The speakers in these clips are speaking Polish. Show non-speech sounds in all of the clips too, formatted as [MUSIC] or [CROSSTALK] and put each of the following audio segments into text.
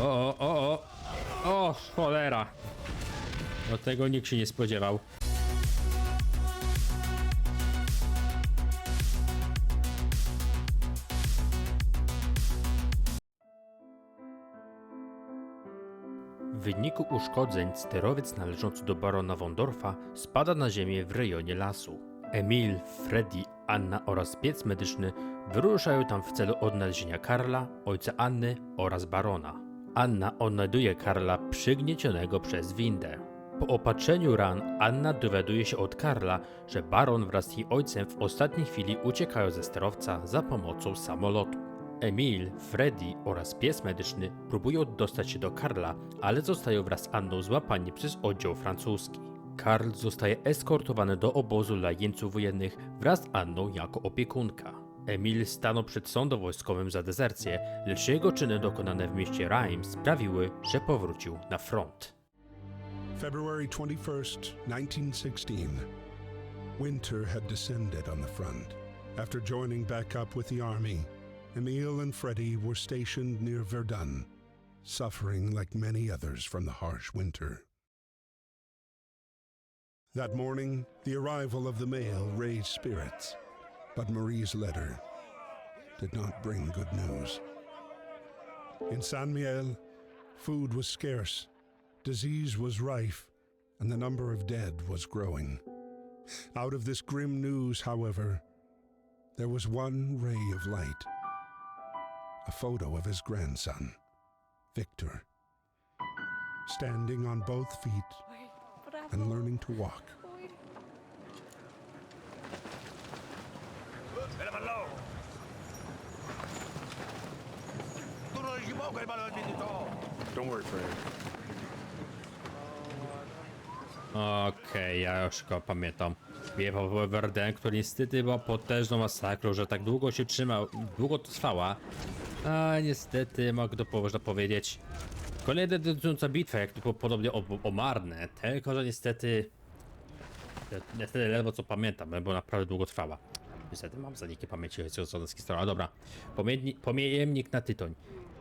O, o, o, o. O, cholera. Do tego nikt się nie spodziewał. W wyniku uszkodzeń sterowiec należący do barona Wondorfa spada na ziemię w rejonie lasu. Emil, Freddy, Anna oraz piec medyczny wyruszają tam w celu odnalezienia Karla, ojca Anny oraz barona. Anna odnajduje Karla przygniecionego przez windę. Po opatrzeniu ran Anna dowiaduje się od Karla, że baron wraz z jej ojcem w ostatniej chwili uciekają ze sterowca za pomocą samolotu. Emil, Freddy oraz pies medyczny próbują dostać się do Karla, ale zostają wraz z Anną złapani przez oddział francuski. Karl zostaje eskortowany do obozu dla jeńców wojennych wraz z Anną jako opiekunka. Emil stanął przed sądem wojskowym za dezercję, lecz jego czyny dokonane w mieście Reims sprawiły, że powrócił na front. February 21, 1916. Winter had descended on the front. After joining back up with the army, Emile and Freddy were stationed near Verdun, suffering like many others from the harsh winter. That morning, the arrival of the mail raised spirits, but Marie's letter did not bring good news. In San Miel, food was scarce Disease was rife, and the number of dead was growing. Out of this grim news, however, there was one ray of light a photo of his grandson, Victor, standing on both feet and learning to walk. Don't worry, Fred. Okej, ja już go pamiętam. Wjechał w Verdun, który niestety była potężną masakrą, że tak długo się trzymał, długo to trwała. A niestety, mogę to można powiedzieć. Kolejna decydująca bitwa, jak było podobnie o, Marne, tylko że niestety... Niestety ledwo co pamiętam, bo naprawdę długo trwała. Niestety mam zaniki pamięci co z historią. A dobra. Pomienni- na tytoń.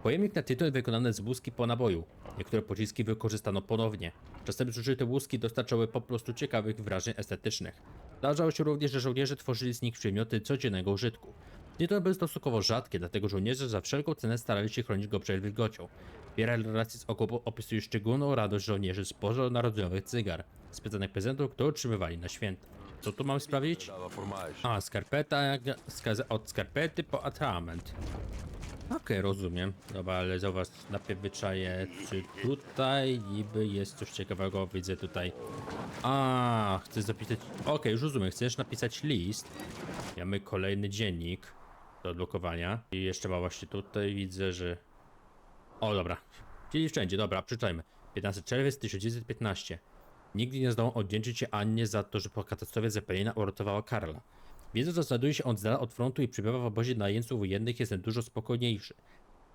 Pojemnik na tytoń wykonany z łuski po naboju. Niektóre pociski wykorzystano ponownie. Czasem zużyte łuski dostarczały po prostu ciekawych wrażeń estetycznych. Zdarzało się również, że żołnierze tworzyli z nich przedmioty codziennego użytku. Tytoń był stosunkowo rzadkie, dlatego żołnierze za wszelką cenę starali się chronić go przed wilgocią. Wiele relacji z okopu opisuje szczególną radość żołnierzy z bożonarodzeniowych cygar, specjalnych prezentów, które otrzymywali na święta. Co tu mam sprawdzić? A, skarpeta, od skarpety po atrament. Okej, rozumiem. Dobra, ale zauważ, najpierw wyczaję, czy tutaj niby jest coś ciekawego, widzę tutaj. A, chcę zapisać, okej, już rozumiem, chcesz napisać list. Mamy kolejny dziennik do odblokowania. I jeszcze ma właśnie tutaj, widzę, że... O, dobra. Czyli wszędzie, dobra, przeczytajmy. 15 czerwiec 1915. Nigdy nie zdołał oddzięczyć się Annie za to, że po katastrofie Zeppelina uratowała Karla. Wiedząc, że znajduje się on z dala od frontu i przebywa w obozie dla jeńców wojennych, jestem dużo spokojniejszy.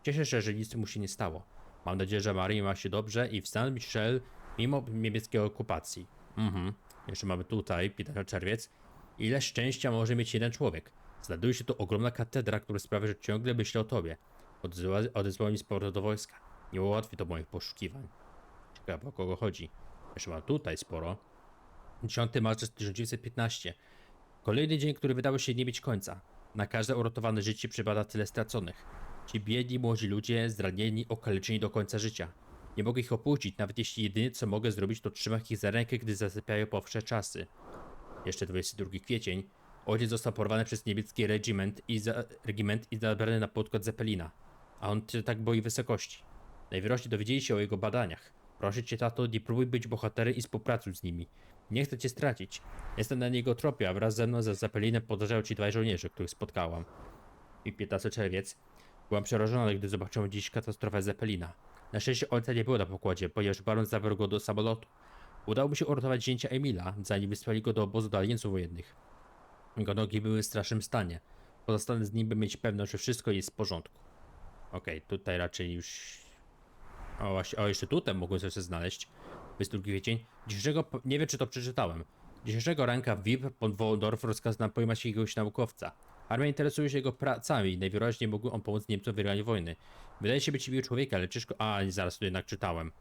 Cieszę się, że nic mu się nie stało. Mam nadzieję, że Marie ma się dobrze i w Saint Michel mimo niemieckiej okupacji. Mhm. Jeszcze mamy tutaj, 15 czerwiec. Ile szczęścia może mieć jeden człowiek? Znajduje się tu ogromna katedra, która sprawia, że ciągle myślę o tobie. Odezwa, odezwał mi z powrotu do wojska. Nie ułatwi to moich poszukiwań. Ciekawe o kogo chodzi. Jeszcze mam tutaj sporo. 10 marca 1915. Kolejny dzień, który wydawał się nie mieć końca. Na każde uratowane życie przypada tyle straconych. Ci biedni młodzi ludzie, zranieni, okaleczeni do końca życia. Nie mogę ich opuścić, nawet jeśli jedynie co mogę zrobić to trzymać ich za rękę, gdy zasypiają po wsze czasy. Jeszcze 22 kwiecień. Ojciec został porwany przez niemiecki regiment i, za, regiment i zabrany na podkład Zeppelina. A on tak boi wysokości. Najwyraźniej dowiedzieli się o jego badaniach. Proszę cię, tato, nie próbuj być bohaterem i współpracuj z nimi. Nie chcę cię stracić. Jestem na niego tropie, a wraz ze mną za Zeppelinem podążają ci dwaj żołnierze, których spotkałam. I 15 czerwiec. Byłam przerażona, gdy zobaczyłam dziś katastrofę Zeppelina. Na szczęście ojca nie było na pokładzie, ponieważ baron zabrał go do samolotu. Udało mi się uratować zięcia Emila, zanim wysłali go do obozu dla wojennych. Jego nogi były w strasznym stanie. Pozostanę z nim, by mieć pewność, że wszystko jest w porządku. Okej, tutaj raczej już o właśnie, o jeszcze tutaj mogłem sobie znaleźć. 22 kwiecień. Dzisiejszego, nie wiem czy to przeczytałem. Dzisiejszego ranka VIP pod Waldorf rozkaz nam pojmać jakiegoś naukowca. Armia interesuje się jego pracami i najwyraźniej mógł on pomóc Niemcom w wygraniu wojny. Wydaje się być miły człowieka, ale ciężko... A, zaraz tu jednak czytałem.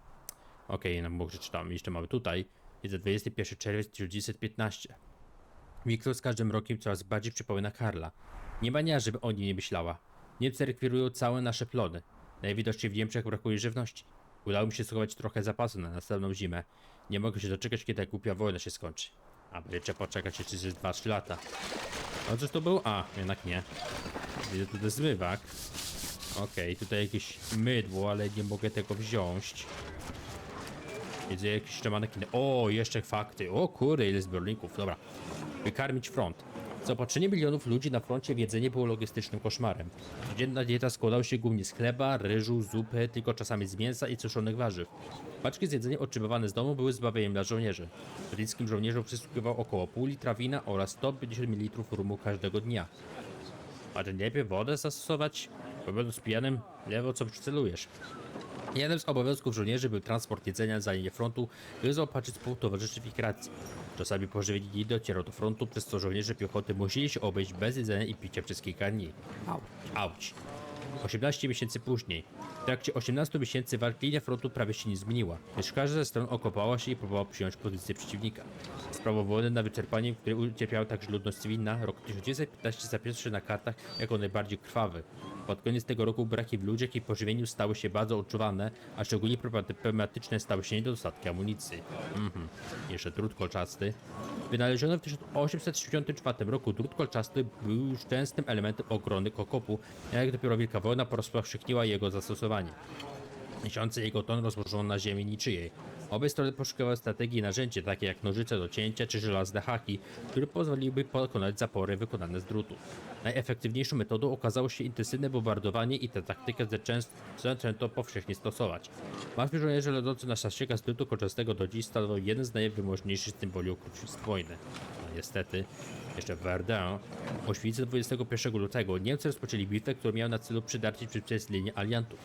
Okej, no może czytałem. Jeszcze mamy tutaj. Jest 21 czerwiec 1915. Wiktor z każdym rokiem coraz bardziej przypomina Karla. Nie mania, żeby o nim nie myślała. Niemcy rekwirują całe nasze plony. Najwidoczniej w Niemczech brakuje żywności. Udało mi się schować trochę zapasu na następną zimę. Nie mogę się doczekać, kiedy ta głupia wojna się skończy. A będzie trzeba poczekać jeszcze przez 2-3 lata. A cóż to był? A, jednak nie. Widzę tutaj zmywak. Okej, tutaj jakieś mydło, ale nie mogę tego wziąć. Jakieś jeszcze manekiny. O, jeszcze fakty. O kurde, ile zbiorników. Dobra. Wykarmić front. Zaopatrzenie milionów ludzi na froncie w jedzenie było logistycznym koszmarem. Codzienna dieta składała się głównie z chleba, ryżu, zupy, tylko czasami z mięsa i suszonych warzyw. Paczki z jedzeniem otrzymywane z domu były zbawieniem dla żołnierzy. Brytyjskim żołnierzom przysługiwał około pół litra wina oraz 150 ml rumu każdego dnia. A czy lepiej wodę zastosować? Bo będąc pijanym, lewo co przycelujesz. Jednym z obowiązków żołnierzy był transport jedzenia za linię frontu i zaopatrzyć współtowarzyszy w ich racji. Czasami pożywienie nie docierał do frontu, przez co żołnierze piechoty musieli się obejść bez jedzenia i picia przez kilka dni. Auć. Auć. 18 miesięcy później. W trakcie 18 miesięcy walki linia frontu prawie się nie zmieniła, lecz każda ze stron okopała się i próbowała przyjąć pozycję przeciwnika. Sprawą wojny na wyczerpanie, które ucierpiała także ludność cywilna, rok 1915 zapisze na kartach jako najbardziej krwawy. Pod koniec tego roku braki w ludziach i pożywieniu stały się bardzo odczuwalne, a szczególnie problematyczne stały się niedostatki amunicji. Mhm. Jeszcze drut kolczasty. Wynaleziony w 1864 roku drut kolczasty był już częstym elementem ochrony kokopu, jak dopiero Wielka Wojna rozpowszechniła jego zastosowanie. Miesiące jego ton rozłożono na ziemi niczyjej. Obie strony poszukiwały strategii i narzędzia, takie jak nożyce do cięcia czy żelazne haki, które pozwoliłyby pokonać zapory wykonane z drutu. Najefektywniejszą metodą okazało się intensywne bombardowanie i tę taktykę zaczęto, powszechnie stosować. Martwi żołnierze leżący na szaszykach z drutu kolczastego do dziś stanowią jeden z najwymożniejszych symboli okrucieństw wojny. No, niestety, jeszcze w Verdun, o świcy 21 lutego Niemcy rozpoczęli bitwę, która miała na celu przydarcie przez linię aliantów.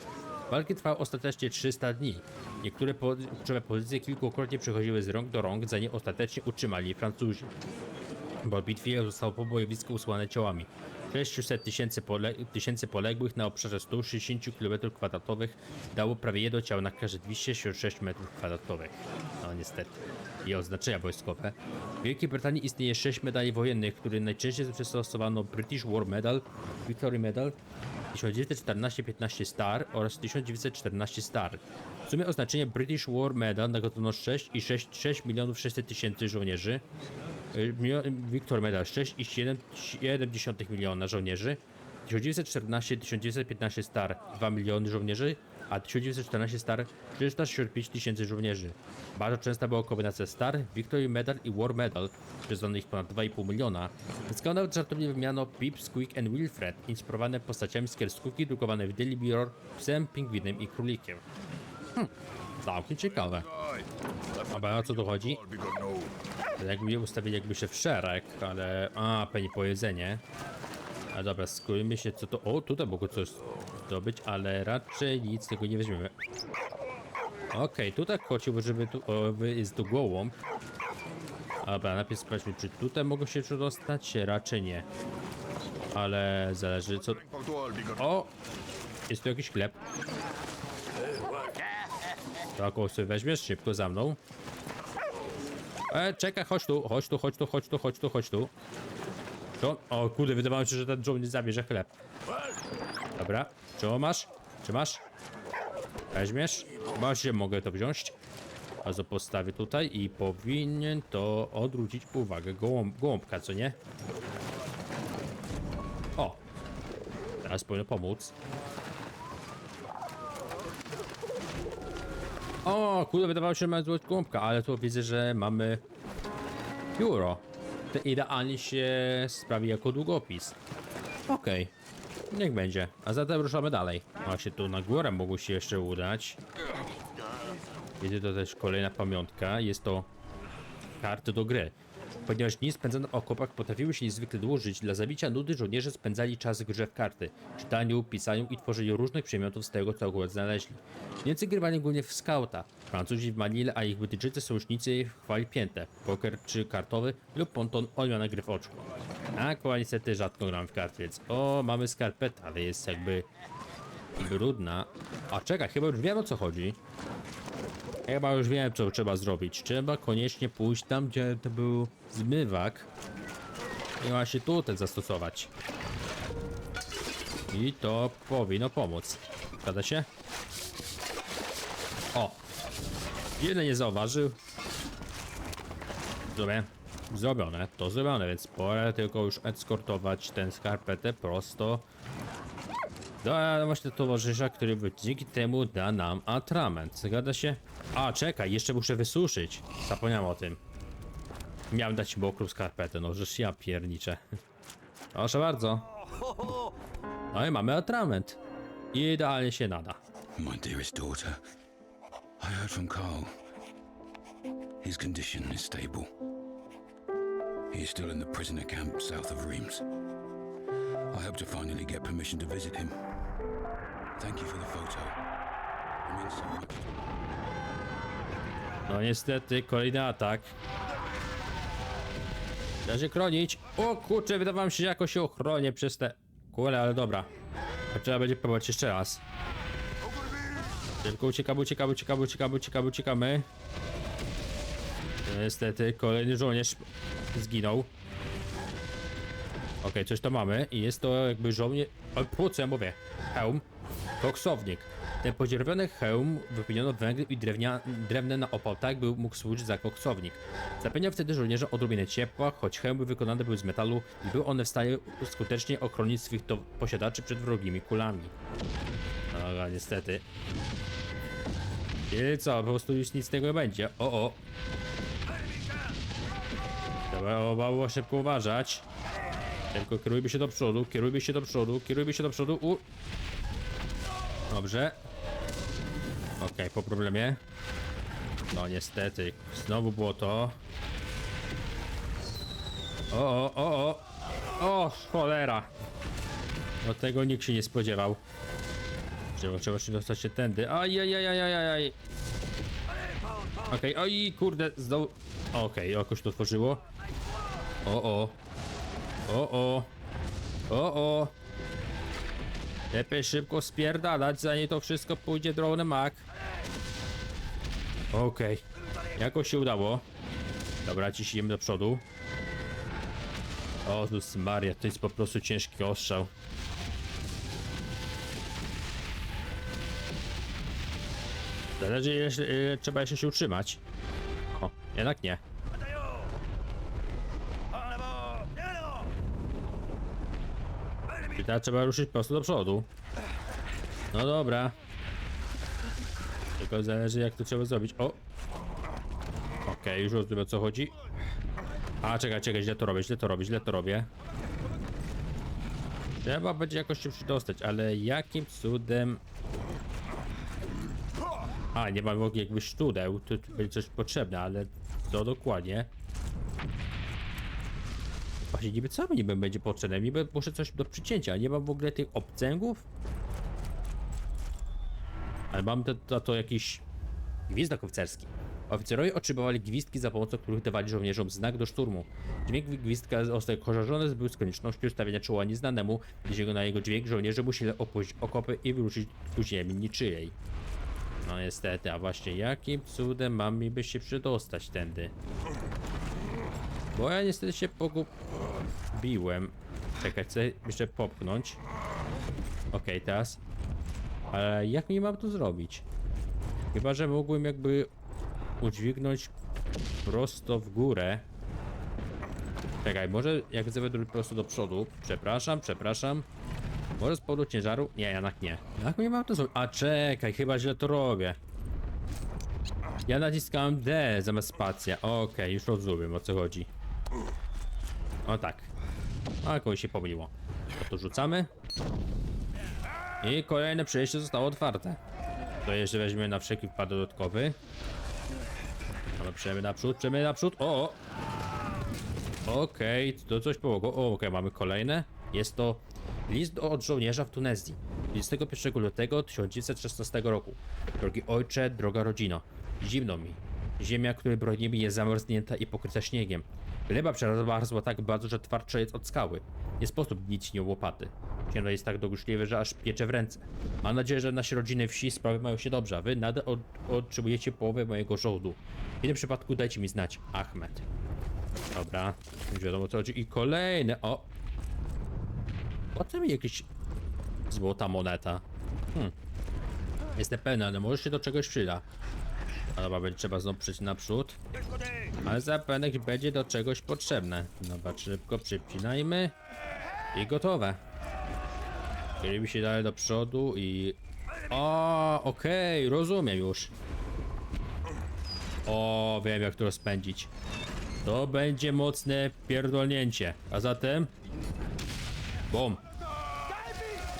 Walki trwały ostatecznie 300 dni. Niektóre kluczowe pozycje kilkukrotnie przechodziły z rąk do rąk, zanim ostatecznie utrzymali Francuzi. Po bitwie zostało po bojowisku usłane ciałami. 600 tysięcy, pole tysięcy poległych na obszarze 160 km2 dało prawie jedno ciało na każde 266 m2. No niestety. I oznaczenia wojskowe. W Wielkiej Brytanii istnieje 6 medali wojennych, które najczęściej zastosowano British War Medal, Victory Medal, 1914-15 Star oraz 1914 Star. W sumie oznaczenie British War Medal nagrodzono 6 i 6, 6 milionów 600 tysięcy żołnierzy. Y, Victor Medal 6,7 miliona żołnierzy. 1914-1915 Star 2 miliony żołnierzy, a 1914 Star 365 tysięcy żołnierzy. Bardzo częsta była kombinacja Star, Victory Medal i War Medal, przyznanych ponad 2,5 miliona. Zyskał nawet żartobliwe miano Pip, Squeak and Wilfred, inspirowane postaciami z kreskówki drukowane w Daily Mirror, psem, pingwinem i królikiem. Hm, całkiem ciekawe. A o co tu chodzi? Now. Jakby je ustawili jakby się w szereg, ale... A, pewnie po jedzenie. A dobra, skórujmy się co to... O, tutaj mogło coś zdobyć, ale raczej nic tego nie weźmiemy. Okej, tutaj chodziło, żeby tu... O, jest tu gołąb. Dobra, najpierw sprawdźmy, czy tutaj mogą się przedostać? Raczej nie. Ale zależy co... O! Jest tu jakiś chleb. Taką sobie weźmiesz szybko za mną. E, czekaj, chodź tu, chodź tu, chodź tu, chodź tu, chodź tu, chodź tu. To, o kurde, wydawało mi się, że ten żołnierz zabierze chleb. Dobra, czy masz? Czy masz? Weźmiesz? Masz, że mogę to wziąć. To postawię tutaj i powinien to odwrócić uwagę gołąb, gołąbka, co nie? O! Teraz powinno pomóc. O, kurde, wydawało się, że mamy złoć gąbka, ale tu widzę, że mamy pióro. To idealnie się sprawi jako długopis. Okej, niech będzie. A zatem ruszamy dalej. Właśnie tu na górę mogło się jeszcze udać. Widzę to też kolejna pamiątka. Jest to karty do gry. Ponieważ dni spędzone w okopach potrafiły się niezwykle dłużyć, dla zabicia nudy żołnierze spędzali czas w grze w karty, czytaniu, pisaniu i tworzeniu różnych przedmiotów z tego, co akurat znaleźli. Niemcy grywali głównie w skauta, Francuzi w Manile, a ich brytyjczycy sojusznicy chwali pięte, poker czy kartowy lub ponton odmiana gry w oczku. Aqua niestety rzadko gram w kart, więc o, mamy skarpetę, ale jest jakby brudna. A czekaj, chyba już wiem o co chodzi. Chyba już wiem co trzeba zrobić. Trzeba koniecznie pójść tam, gdzie to był zmywak. I właśnie tutaj zastosować. I to powinno pomóc. Zgadza się? O! Jeden nie zauważył. Zrobię. Zrobione, to zrobione, więc pora tylko już eskortować ten skarpetę prosto do właśnie towarzysza, który dzięki temu da nam atrament. Zgadza się? A, czekaj, jeszcze muszę wysuszyć. Zapomniałem o tym. Miałem dać mokrą skarpetę, no żeż ja pierniczę. [LAUGHS] Proszę bardzo. No i mamy atrament. Idealnie się nada. My dearest daughter, I heard from Carl. His condition is stable. He is still in the prisoner camp south of Reims. I hope to finally get permission to visit him. No niestety, kolejny atak. Trzeba się chronić. O kurczę, wydawało mi się, że jakoś się ochronię przez te... Kule, ale dobra. Trzeba będzie próbować jeszcze raz. Tylko uciekamy, uciekamy, uciekamy, uciekamy, uciekamy, uciekamy. Niestety, kolejny żołnierz zginął. Okej, coś to mamy i jest to jakby żołnierz... O, po co ja mówię? Hełm. Koksownik. Ten podzierwiony hełm wypełniono węglem i drewnia, drewne na opał, tak by mógł służyć za koksownik. Zapewniał wtedy żołnierzom odrobinę ciepła, choć hełmy wykonane były z metalu i były one w stanie skutecznie ochronić swych posiadaczy przed wrogimi kulami. No, niestety. I co, po prostu już nic z tego nie będzie. O, o. Trzeba było szybko uważać. Tylko kierujmy się do przodu, kierujmy się do przodu, kierujmy się do przodu. U. Dobrze. Okej, po problemie. No niestety, znowu było to. O, o, o, o. O, cholera. Do tego nikt się nie spodziewał. Trzeba, trzeba się dostać się tędy. Ajajajajajaj. Okej, oj, kurde, znowu. Okej, jakoś to otworzyło. O, o. O, o. O, o. Lepiej szybko spierdalać, zanim to wszystko pójdzie drogą mak. Okej. Jakoś się udało. Dobra, ciśniemy do przodu. O, Maria, to jest po prostu ciężki ostrzał. Zależy ile, ile trzeba jeszcze się utrzymać. O, jednak nie. I teraz trzeba ruszyć prosto do przodu. No dobra. Tylko zależy jak to trzeba zrobić. O! Okej, już rozumiem o co chodzi. A, czekaj, czekaj, źle to robię, źle to robię, źle to robię. Trzeba będzie jakoś się przydostać, ale jakim cudem... A, nie mam jakby sztudeł, tu tu będzie coś potrzebne, ale co dokładnie? Właśnie niby co niby będzie potrzebne? Niby muszę coś do przycięcia, nie mam w ogóle tych obcęgów? Ale mam to, to, to jakiś gwizdek oficerski. Oficerowie otrzymywali gwizdki, za pomocą których dawali żołnierzom znak do szturmu. Dźwięk gwizdka został kojarzony był z koniecznością ustawienia czoła nieznanemu, gdyż na jego dźwięk żołnierze musieli opuścić okopy i wyruszyć ku ziemi niczyjej. No niestety, a właśnie jakim cudem mam mi by się przedostać tędy? Bo ja niestety się pogubiłem. Czekaj, chcę jeszcze popchnąć. Okej, teraz. Ale jak mi mam to zrobić? Chyba, że mógłbym jakby udźwignąć prosto w górę. Czekaj, może jak zawiodę prosto do przodu. Przepraszam, przepraszam. Może z powodu ciężaru? Nie, jednak nie. Jak mi mam to zrobić? A czekaj, chyba źle to robię. Ja naciskałem D zamiast spacja. Okej, już rozumiem o co chodzi. O tak. A kogoś się pomyliło. To, to rzucamy. I kolejne przejście zostało otwarte. To jeszcze weźmiemy na wszelki wypadek dodatkowy. Ale przejemy naprzód, przejemy naprzód. O! Okej, to coś pomogło. Okej, mamy kolejne. Jest to list od żołnierza w Tunezji. 21 lutego 1916 roku. Drogi ojcze, droga rodzino. Zimno mi. Ziemia, której bronimy jest zamarznięta i pokryta śniegiem. Gleba przerażła tak bardzo, że twardsza jest od skały. Nie sposób bić nią łopaty. Ciężar jest tak dokuczliwy, że aż piecze w ręce. Mam nadzieję, że nasi rodziny wsi sprawy mają się dobrze, a wy nadal od, otrzymujecie połowę mojego żołdu. W innym przypadku dajcie mi znać, Ahmed. Dobra, już wiadomo co chodzi. I kolejne, o! Co mi złota moneta? Hmm. Jestem pewny, ale może się do czegoś przyda. A dobra, będzie trzeba znowu przejść naprzód. Ale zapewne będzie do czegoś potrzebne. Dobra, szybko przypinajmy. I gotowe. Kierujemy się dalej do przodu i... O, okej, rozumiem już. O, wiem jak to rozpędzić. To będzie mocne pierdolnięcie. A zatem... Bum.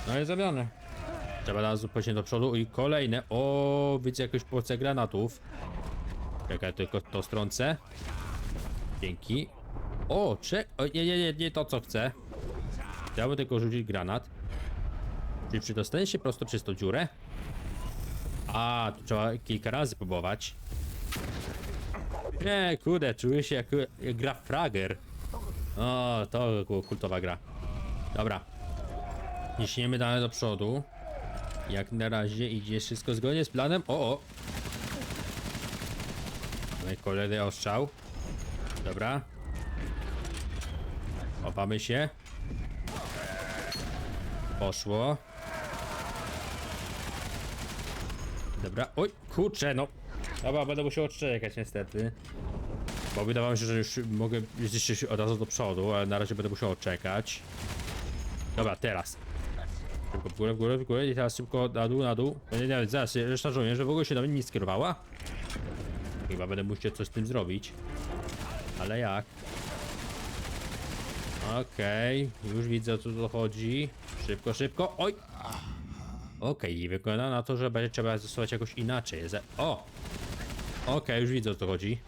No i zrobione. Trzeba teraz pójść do przodu i kolejne. O, widzę jakąś porcję granatów. Czekaj, tylko to strącę. Dzięki. O, czek... O, nie, nie, nie, nie to co chcę. Chciałbym tylko rzucić granat. Czyli przydostanie się prosto przez tą dziurę. A, tu trzeba kilka razy próbować. Nie, kurde, czuję się jak, jak gra Frager. O, to kultowa gra. Dobra. Ciśniemy dalej do przodu. Jak na razie idzie wszystko zgodnie z planem. O, o. No i kolejny ostrzał. Dobra. Chowamy się. Poszło. Dobra. Oj, kurczę, no. Dobra, będę musiał odczekać niestety. Bo wydawało mi się, że już mogę jeździć od razu do przodu, ale na razie będę musiał odczekać. Dobra, teraz. Szybko w górę, w górę, w górę i teraz szybko na dół, na dół. Nie, nie, zaraz, reszta żołnierzy w ogóle się do mnie nie skierowała? Chyba będę musiał coś z tym zrobić. Ale jak? Okej, już widzę o co tu chodzi. Szybko, szybko, oj! Okej, i wygląda na to, że będzie trzeba zastosować jakoś inaczej. Ze- O! Okej, już widzę o co chodzi.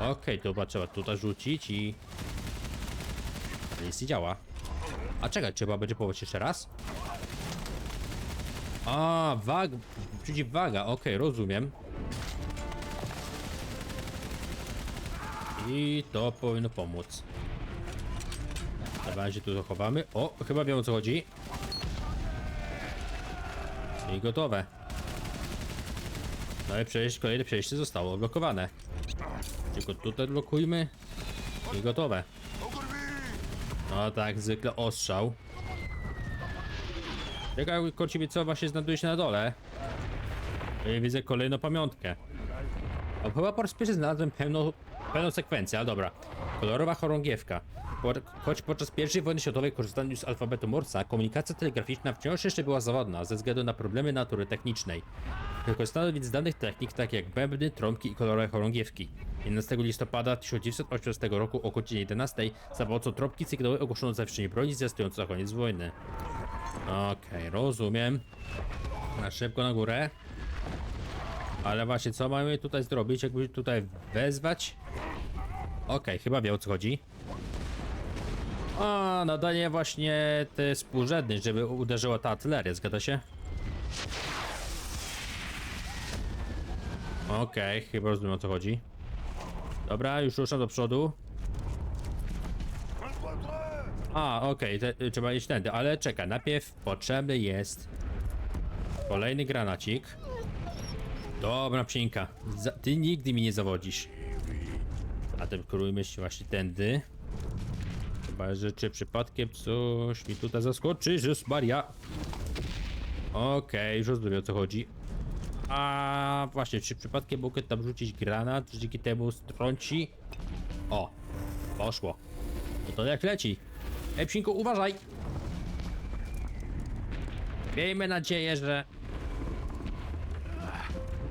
Okej, to chyba trzeba tutaj rzucić i... Nic nie działa. A czekaj, trzeba będzie próbować jeszcze raz? A, wag... Przeciwwaga, okej, rozumiem. I to powinno pomóc. Dobra, się tu zachowamy. O, chyba wiem o co chodzi. I gotowe. No i przejście, kolejne przejście zostało odblokowane. Tylko tutaj blokujmy. I gotowe. No tak, zwykle ostrzał. Czekaj, kociebie co właśnie znajduje się na dole. Widzę kolejną pamiątkę. O, chyba po raz pierwszy znalazłem pełną, pełną sekwencję, ale dobra. Kolorowa chorągiewka. Choć podczas I wojny światowej korzystano z alfabetu Morsa, komunikacja telegraficzna wciąż jeszcze była zawodna ze względu na problemy natury technicznej. Wykorzystano więc danych technik takich jak bębny, trąbki i kolorowe chorągiewki. 11 listopada 1918 roku o godzinie 11 za pomocą trąbki sygnałowej ogłoszono zawieszenie broni zwiastujące na koniec wojny. Okej, rozumiem. Na szybko na górę. Ale właśnie, co mamy tutaj zrobić? Jakby tutaj wezwać? Okej, chyba wie o co chodzi. A, nadanie właśnie te współrzędny, żeby uderzyła ta artyleria, zgadza się? Okej, chyba rozumiem o co chodzi. Dobra, już ruszam do przodu. A, okej, te- trzeba iść tędy, ale czekaj, najpierw potrzebny jest kolejny granacik. Dobra, psinka. Ty nigdy mi nie zawodzisz. A tym królujmy się właśnie tędy. Chyba, że czy przypadkiem coś mi tutaj zaskoczy, Jezus Maria. Okej, już rozumiem o co chodzi. A właśnie, czy przypadkiem mogę tam rzucić granat, dzięki temu strąci? O, poszło. No to jak leci. Ej, uważaj! Miejmy nadzieję, że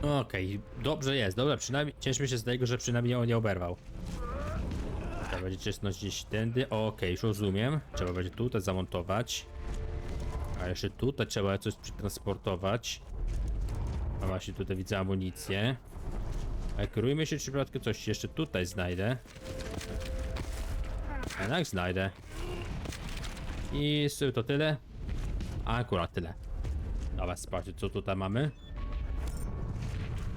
Okej, dobrze jest, dobra, przynajmniej cieszmy się z tego, że przynajmniej on nie oberwał. Trzeba będzie czesność gdzieś tędy, okej, już rozumiem. Trzeba będzie tutaj zamontować. A jeszcze tutaj trzeba coś przetransportować. A właśnie tutaj widzę amunicję. A kierujmy się, czy przypadkiem coś jeszcze tutaj znajdę. Jak znajdę. I z- to tyle. A akurat tyle. Dobra, sprawdźcie co tutaj mamy.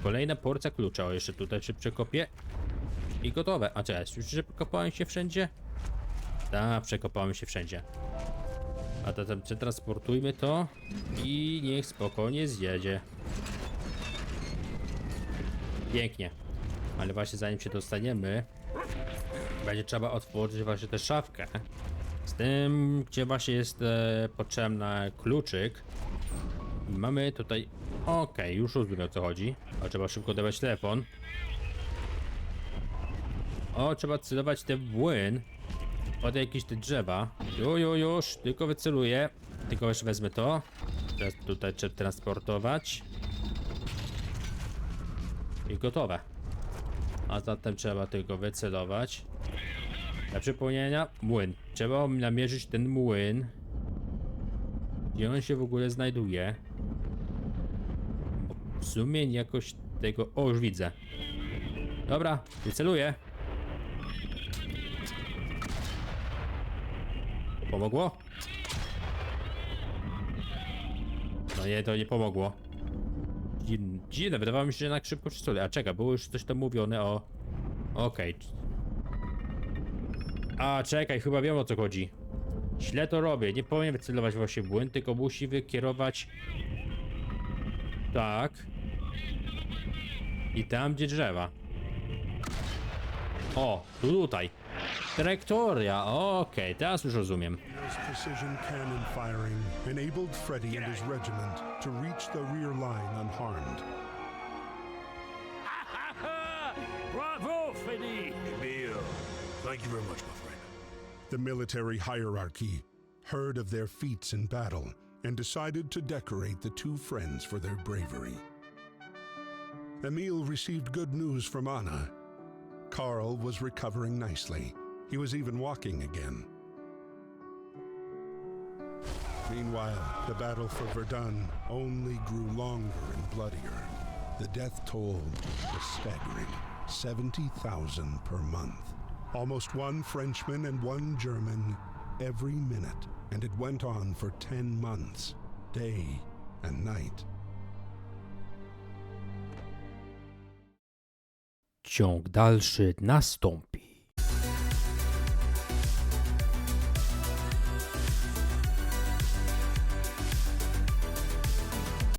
Kolejna porcja klucza. O, jeszcze tutaj czy przekopię. I gotowe. A cześć, już że przekopałem się wszędzie? Tak, przekopałem się wszędzie. A zatem przetransportujmy to i niech spokojnie zjedzie. Pięknie. Ale właśnie zanim się dostaniemy, będzie trzeba otworzyć właśnie tę szafkę. Z tym, gdzie właśnie jest e, potrzebny kluczyk. Mamy tutaj... Okej, już rozumiem o co chodzi. A trzeba szybko dawać telefon. O, trzeba celować ten młyn. Od jakieś te drzewa. Ju, ju, już, tylko wyceluję. Tylko jeszcze wezmę to. Teraz tutaj trzeba transportować. I gotowe. A zatem trzeba tylko wycelować. Dla przypomnienia, młyn. Trzeba namierzyć ten młyn. Gdzie on się w ogóle znajduje? Bo w sumie jakoś tego... O, już widzę. Dobra, wyceluję. Pomogło? No nie, to nie pomogło. Dziwne, wydawało mi się, że jednak szybko przystoi. A czekaj, było już coś tam mówione o... Okej. A, czekaj, chyba wiem o co chodzi. Źle to robię, nie powinien wycelować właśnie błęd, tylko musi wykierować... Tak. I tam, gdzie drzewa. O, tu tutaj. Traktoria, okej, teraz już rozumiem. His precision cannon firing enabled Freddy and his regiment to reach the rear line unharmed. Bravo, Freddy! Emil, thank you very much, my friend. The military hierarchy heard of their feats in battle and decided to decorate the two friends for their bravery. Emil received good news from Anna. Karl was recovering nicely. He was even walking again. Meanwhile, the battle for Verdun only grew longer and bloodier. The death toll was staggering 70,000 per month. Almost one Frenchman and one German every minute, and it went on for 10 months, day and night. Ciąg dalszy nastąpi.